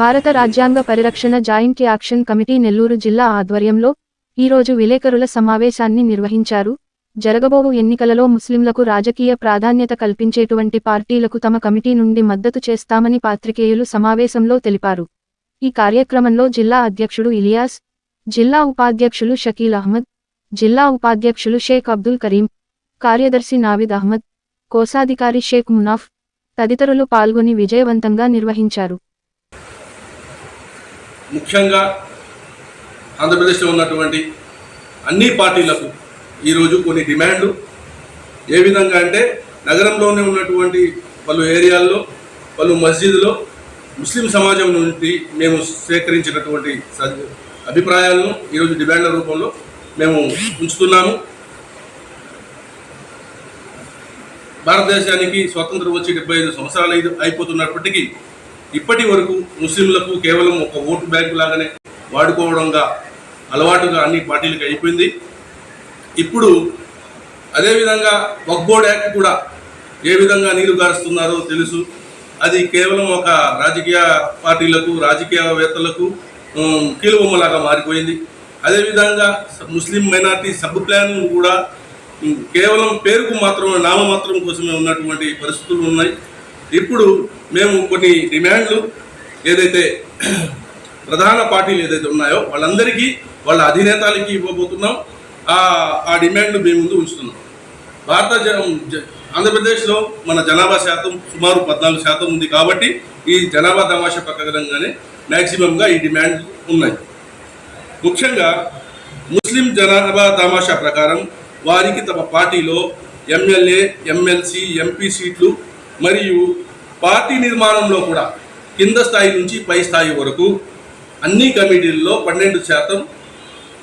భారత రాజ్యాంగ పరిరక్షణ జాయింట్ యాక్షన్ కమిటీ నెల్లూరు జిల్లా ఆధ్వర్యంలో ఈరోజు విలేకరుల సమావేశాన్ని నిర్వహించారు. జరగబోవు ఎన్నికలలో ముస్లింలకు రాజకీయ ప్రాధాన్యత కల్పించేటువంటి పార్టీలకు తమ కమిటీ నుండి మద్దతు చేస్తామని పాత్రికేయులు సమావేశంలో తెలిపారు. ఈ కార్యక్రమంలో జిల్లా అధ్యక్షుడు ఇలియాస్ జిల్లా ఉపాధ్యక్షులు షకీల్ అహ్మద్ జిల్లా ఉపాధ్యక్షులు షేక్ అబ్దుల్ కరీం కార్యదర్శి నావిద్ అహ్మద్ కోశాధికారి షేక్ మునాఫ్ తదితరులు పాల్గొని విజయవంతంగా నిర్వహించారు. ముఖ్యంగా ఆంధ్రప్రదేశ్లో ఉన్నటువంటి అన్ని పార్టీలకు ఈరోజు కొన్ని డిమాండ్లు. ఏ విధంగా అంటే నగరంలోనే ఉన్నటువంటి పలు ఏరియాల్లో పలు మస్జిద్లో ముస్లిం సమాజం నుండి మేము సేకరించినటువంటి అభిప్రాయాలను ఈరోజు డిమాండ్ల రూపంలో మేము ఉంచుతున్నాము. భారతదేశానికి స్వాతంత్రం వచ్చి డెబ్బై ఐదు సంవత్సరాలు ఐదు అయిపోతున్నప్పటికీ ఇప్పటి వరకు ముస్లింలకు కేవలం ఒక ఓటు బ్యాంకు లాగానే వాడుకోవడంగా అలవాటుగా అన్ని పార్టీలకు అయిపోయింది. ఇప్పుడు అదేవిధంగా వక్ బోర్డ్ యాక్ట్ కూడా ఏ విధంగా నీరు గారుస్తున్నారో తెలుసు. అది కేవలం ఒక రాజకీయ పార్టీలకు రాజకీయవేత్తలకు కీలుబొమ్మలాగా మారిపోయింది. అదేవిధంగా ముస్లిం మైనార్టీ సబ్ ప్లాన్ కూడా కేవలం పేరుకు మాత్రమే నామమాత్రం కోసమే ఉన్నటువంటి పరిస్థితులు ఉన్నాయి. ఇప్పుడు మేము కొన్ని డిమాండ్లు ఏదైతే ప్రధాన పార్టీలు ఏదైతే ఉన్నాయో వాళ్ళందరికీ వాళ్ళ అధినేతలకి ఇవ్వబోతున్నాం. ఆ ఆ డిమాండ్లు మేము ముందు ఉంచుతున్నాం. భారత జ- జ- ఆంధ్రప్రదేశ్లో మన జనాభా శాతం సుమారు పద్నాలుగు శాతం ఉంది కాబట్టి ఈ జనాభా తమాషా ప్రకారంగానే మ్యాక్సిమంగా ఈ డిమాండ్ ఉన్నాయి. ముఖ్యంగా ముస్లిం జనాభా తమాషా ప్రకారం వారికి తమ పార్టీలో ఎమ్మెల్యే ఎమ్మెల్సీ ఎంపీ సీట్లు మరియు పార్టీ నిర్మాణంలో కూడా కింద స్థాయి నుంచి పై స్థాయి వరకు అన్ని కమిటీల్లో పన్నెండు శాతం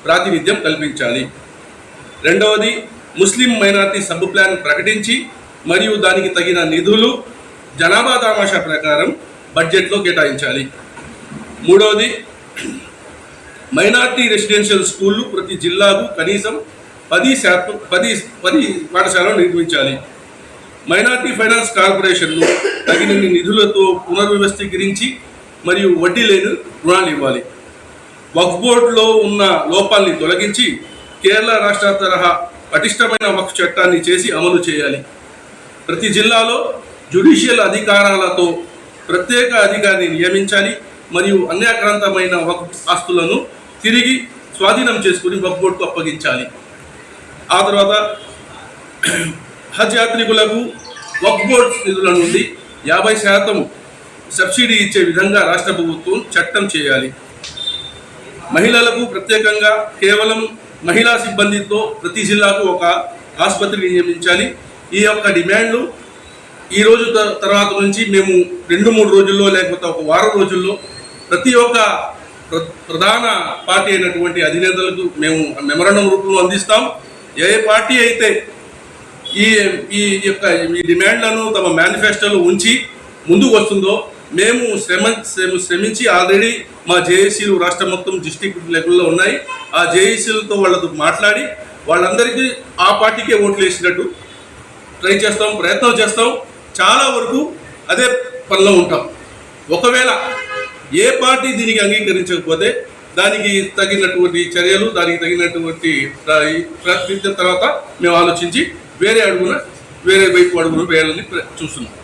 ప్రాతినిధ్యం కల్పించాలి. రెండవది ముస్లిం మైనార్టీ సబ్ ప్లాన్ ప్రకటించి మరియు దానికి తగిన నిధులు జనాభా తమాషా ప్రకారం బడ్జెట్లో కేటాయించాలి. మూడవది మైనార్టీ రెసిడెన్షియల్ స్కూళ్ళు ప్రతి జిల్లాకు కనీసం పది శాతం పది పది పాఠశాలను నిర్మించాలి. మైనార్టీ ఫైనాన్స్ కార్పొరేషన్ను తగినన్ని నిధులతో పునర్వ్యవస్థీకరించి మరియు వడ్డీ లేని రుణాలు ఇవ్వాలి. వక్ఫ్ బోర్డులో ఉన్న లోపాల్ని తొలగించి కేరళ రాష్ట్ర తరహా పటిష్టమైన వక్ఫ్ చట్టాన్ని చేసి అమలు చేయాలి. ప్రతి జిల్లాలో జ్యుడిషియల్ అధికారాలతో ప్రత్యేక అధికారిని నియమించాలి మరియు అన్యాక్రాంతమైన వక్ఫ్ ఆస్తులను తిరిగి స్వాధీనం చేసుకుని వక్ఫ్ బోర్డుకు అప్పగించాలి. ఆ తర్వాత హజ్ యాత్రికులకు వక్ఫ్ బోర్డ్ నిధుల నుండి యాభై శాతం సబ్సిడీ ఇచ్చే విధంగా రాష్ట్ర ప్రభుత్వం చట్టం చేయాలి. మహిళలకు ప్రత్యేకంగా కేవలం మహిళా సిబ్బందితో ప్రతి జిల్లాకు ఒక ఆసుపత్రి నియమించాలి. ఈ యొక్క డిమాండ్లు ఈ రోజు త- తర్వాత నుంచి మేము రెండు మూడు రోజుల్లో లేకపోతే ఒక వారం రోజుల్లో ప్రతి ఒక్క ప్ర- ప్రధాన పార్టీ అయినటువంటి అధినేతలకు మేము మెమరణం రూపంలో అందిస్తాం. ఏ పార్టీ అయితే ఈ ఈ యొక్క ఈ డిమాండ్లను తమ మేనిఫెస్టోలో ఉంచి ముందుకు వస్తుందో మేము శ్రమ శ్రమ- శ్రమించి ఆల్రెడీ మా జేఏసీలు రాష్ట్ర మొత్తం డిస్టిక్ లెవెల్లో ఉన్నాయి. ఆ జేఏసీలతో వాళ్ళతో మాట్లాడి వాళ్ళందరికీ ఆ పార్టీకే ఓట్లు వేసినట్టు ట్రై చేస్తాం ప్రయత్నం చేస్తాం. చాలా వరకు అదే పనిలో ఉంటాం. ఒకవేళ ఏ పార్టీ దీనికి అంగీకరించకపోతే దానికి తగినటువంటి చర్యలు దానికి తగినటువంటి ప్ర- తర్వాత మేము ఆలోచించి వేరే అడుగున వేరే వైపు అడుగున వేయాలని చూస్తున్నాం.